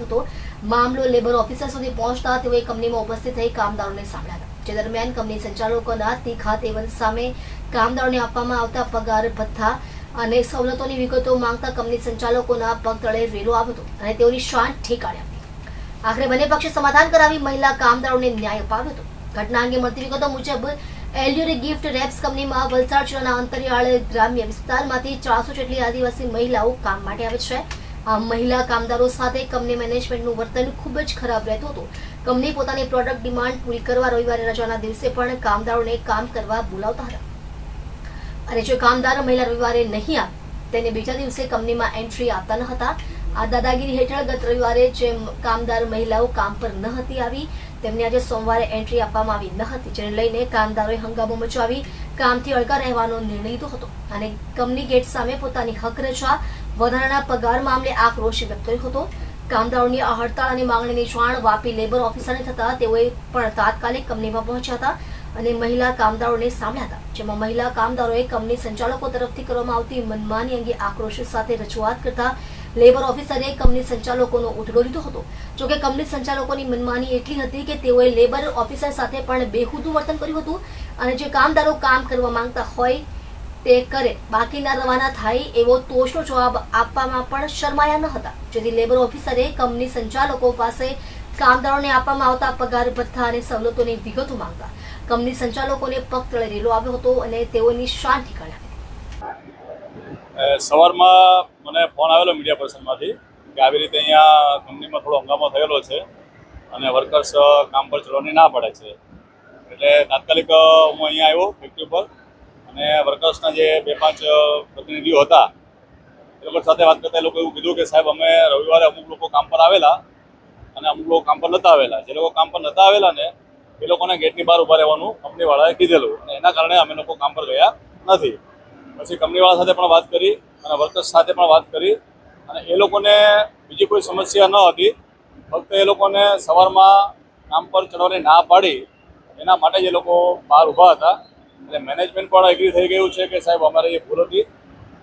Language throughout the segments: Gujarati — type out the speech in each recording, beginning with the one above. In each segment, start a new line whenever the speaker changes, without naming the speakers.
હતો. મામલો લેબર ઓફિસર સુધી પહોંચતા તેઓએ કંપનીમાં ઉપસ્થિત થઈ દરમિયાન કંપની સંચાલકોના સામે કામદારોને આપવામાં આવતા પગાર, ભથ્થા અને સવલતોની વિગતો માંગતા કંપની સંચાલકોના પગ તળે રેલો આવ્યો હતો અને તેઓની શાન ઠેકાણી આપી. આખરે બંને પક્ષે સમાધાન કરાવી મહિલા કામદારોને ન્યાય અપાવ્યો હતો. ઘટના અંગે મળતી વિગતો મુજબ એલ્યુરી ગિફ્ટ રેપ્સ કંપનીમાં વલસાડ જિલ્લાના અંતરિયાળ ગ્રામ્ય વિસ્તારમાંથી ચારસો જેટલી આદિવાસી મહિલાઓ કામ માટે આવે છે. આ મહિલા કામદારો સાથે કંપની મેનેજમેન્ટનું વર્તન ખૂબ જ ખરાબ રહેતું હતું. કંપની પોતાની પ્રોડક્ટ ડિમાન્ડ પૂરી કરવા રવિવારે રજાના દિવસે પણ કામદારોને કામ કરવા બોલાવતા હતા. અને જો કામદાર મહિલા રવિવારે નહીં આવે, તેને બીજા દિવસે કંપનીમાં એન્ટ્રી આપતા ન હતા. આ દાદાગીરી હેઠળ ગત રવિવારે જે કામદાર મહિલાઓ કામ પર ન હતી આવી, તેમને આજે સોમવારે એન્ટ્રી આપવામાં આવી ન હતી, જેને લઈને કામદારોએ હંગામો મચાવી કામથી અળગા રહેવાનો નિર્ણય લીધો હતો. અને કંપની ગેટ સામે પોતાની હક રચવા વધારાના પગાર મામલે આક્રોશ વ્યક્ત કર્યો હતો. કામદારોની આ હડતાળ અને માંગણીની જાણ વાપી લેબર ઓફિસરને થતા તેઓએ પણ તાત્કાલિક કંપનીમાં પહોંચ્યા હતા અને મહિલા કામદારોને સાંભળ્યા હતા, જેમાં મહિલા કામદારોએ કંપની સંચાલકો તરફથી કરવામાં આવતી મનમાની અંગે આક્રોશ સાથે રજૂઆત કરતા લેબર ઓફિસરે કંપની સંચાલકોનો ઉઠડો લીધો હતો. જોકે કંપની સંચાલકોની મનમાની એટલી હતી કે તેઓએ લેબર ઓફિસર સાથે પણ બેહુદું વર્તન કર્યું હતું અને જે કામદારો કામ કરવા માંગતા હોય તે કરે. બાકીના રવાના થાય એવો તોષનો જવાબ આપવામાં પણ શરમાયા ન હતા. જેથી લેબર ઓફિસરે કંપની સંચાલકો પાસે કામદારોને આપવામાં આવતા પગાર, ભથ્થા અને સવલતોની વિગતો માંગતા. કંપની સંચાલકોને પગ તળે રેલો આવ્યો હતો અને તેઓની શાન ઠીકાણા
સવારમાં મને ફોન આવેલો મીડિયા પર્સનમાંથી કે આવી રીતે અહીંયા કંપનીમાં થોડો હંગામો થયેલો છે અને વર્કર્સ કામ પર ચડવાની ના પડે છે. એટલે તાત્કાલિક હું અહીંયા આવ્યો ફેક્ટરી પર અને વર્કર્સના જે બે પાંચ પ્રતિનિધિઓ હતા, એ લોકો સાથે વાત કરતા એ લોકો એવું કીધું કે સાહેબ, અમે રવિવારે અમુક લોકો કામ પર આવેલા અને અમુક લોકો કામ પર નહોતા આવેલા. જે લોકો કામ પર નહોતા આવેલા ને, એ લોકોને ગેટની બહાર ઊભા રહેવાનું કંપનીવાળાએ કીધેલું અને એના કારણે અમે લોકો કામ પર ગયા નથી. પછી કંપનીવાળા સાથે પણ વાત કરી અને વર્કર્સ સાથે પણ વાત કરી. અને એ લોકોને બીજી કોઈ સમસ્યા ન હતી. ફક્ત એ લોકોને સવારમાં કામ પર ચડવાની ના પાડી. એના માટે જ એ લોકો બહાર ઊભા હતા. એટલે મેનેજમેન્ટ પણ એગ્રી થઈ ગયું છે કે સાહેબ અમારે એ ભૂલ હતી.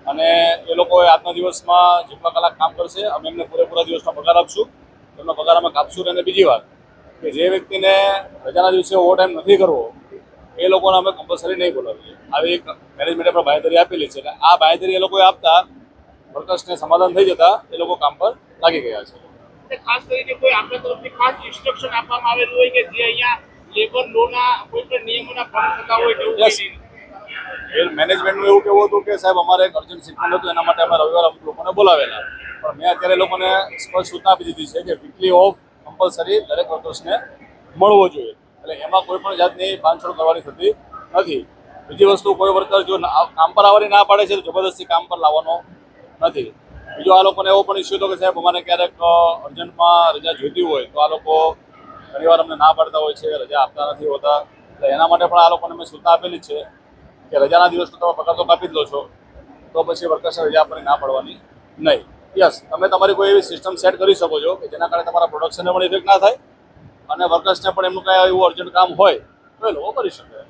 અને એ લોકોએ આજના દિવસમાં જેટલા કલાક કામ કરશે, અમે એમને પૂરેપૂરા દિવસનો પગાર આપશું. એમનો પગાર અમે કાપશું અને બીજી વાત કે જે વ્યક્તિને રજાના દિવસે ઓવરટાઈમ નથી કરવો, એ લોકોને અમે કમ્પલસરી નહીં બોલાવીએ. આવી એક મેનેજમેન્ટે પણ બાંયધરી આપેલી છે અને આ બાંયધરી એ લોકોએ આપતા વર્કર્સને સમાધાન થઈ જતા એ લોકો કામ પર લાગી ગયા છે.
એટલે ખાસ કરીને કોઈ આપણા તરફથી ખાસ ઇન્સ્ટ્રક્શન આપવામાં આવેલું હોય કે જે અહીંયા લેબર લોના કોઈ પણ નિયમોના ભંગ થતા હોય એવું.
એ મેનેજમેન્ટનું એવું કેવું હતું કે સાહેબ અમારે એક અર્જન્ટ શિપમેન્ટ હતું એના માટે અમે રવિવારે અમુક લોકોને બોલાવેલા. પણ મેં અત્યારે લોકોને સ્પષ્ટ સૂચના આપી દીધી છે કે વીકલી ઓફ કમ્પલસરી દરેક વર્કર્સને મળવો જોઈએ. એટલે એમાં કોઈ પણ જાતની બાંધછોડ કરવાની થતી નથી. બીજી વસ્તુ કોઈ વર્કર જો કામ પર આવવાની ના પાડે છે, તો જબરદસ્તી કામ પર લાવવાનો નથી. બીજો આ લોકોને એવો પણ ઇસ્યુ હતો કે સાહેબ, અમારે ક્યારેક અર્જન્ટમાં રજા જોઈતી હોય, તો આ લોકો ઘણીવાર અમને ના પાડતા હોય છે, રજા આપતા નથી હોતા. એટલે એના માટે પણ આ લોકોને મેં સૂચના આપેલી છે કે રજાના દિવસનો તમે પગાર તો કાપી જ લો છો, તો પછી વર્કર્સને રજા આપવાની ના પાડવાની નહીં. યસ, તમે તમારી કોઈ એવી સિસ્ટમ સેટ કરી શકો છો કે જેના કારણે તમારા પ્રોડક્શનને પણ ઇફેક્ટ ના થાય અને વર્કર્સને પણ એમનું કાંઈ એવું અર્જન્ટ કામ હોય, તો એ લોકો કરી શકે.